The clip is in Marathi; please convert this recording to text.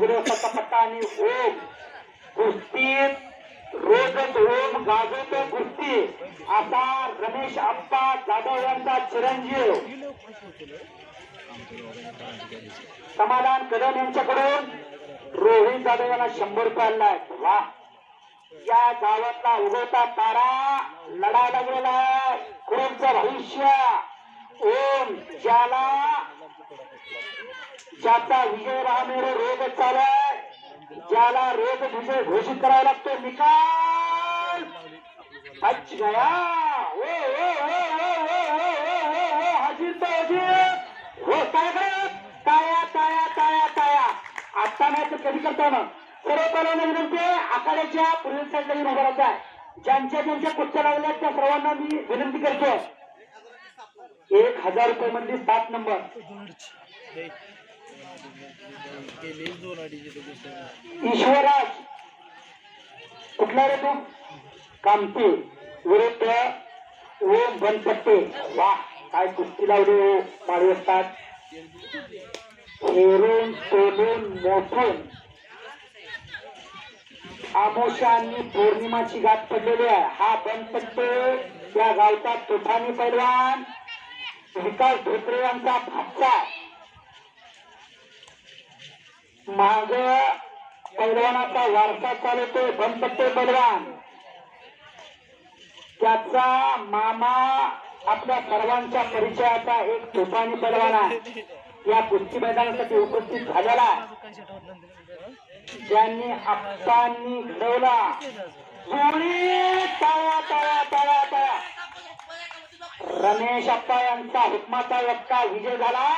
चौघडे पट्टा आणि ओम कुस्तीत रोजच ओम गाजवतो कुस्ती. असा रमेश आप्पा जाधव यांचा चिरंजीव. समाधान कदम यांच्याकडून. रोहित जाधव यांना शंभर रुपये आणलाय वा. या गावातला उगवता तारा लढायला लागलेला पुढचं भविष्य. ओम ज्याला ज्याचा विजय राहणार लढत चालू आहे ज्याला रोग विजय घोषित करावा लागतो निकाल अच्छ गया ओ ओ ओ ओ ओ ओ ओ ओ ओ हजीर तो हजीर हो काय करत टाया टाया टाया टाया आता नाही तर कधी करतो ना सर्व पहिल्यांदा विनंती आहे, आखाड्याच्या पुढील साईडला येऊन आहे ज्यांच्या ज्यांच्या कुठच्या लागल्या त्या सर्वांना मी विनंती करतो एक हजार रुपये मधली सात नंबर ईश्वराज कुठला रे तू? कामते विरुद्ध ओम बनपट्टे. वा काय कुस्ती लावली हो माळी असतात. हेरून तोलून मोठून. आमोशा आणि पौर्णिमाची गाठ पडलेली आहे. हा बनपट्टे त्या गावचा तुफानी पैलवान विकास धोत्रे यांचा भाचा माग पैलवानाचा वारसा चालवतोय बनपट्टे पैलवान. त्याचा मामा आपल्या सर्वांच्या परिचयाचा एक तुफानी पैलवान आहे. या कुस्ती मैदानासाठी उपस्थित झालेला ज्यांनी आप्पांनी घडवला. जोडी टाळ्या रमेश अप्पा यांचा हुकमाचा यक्का विजय झाला.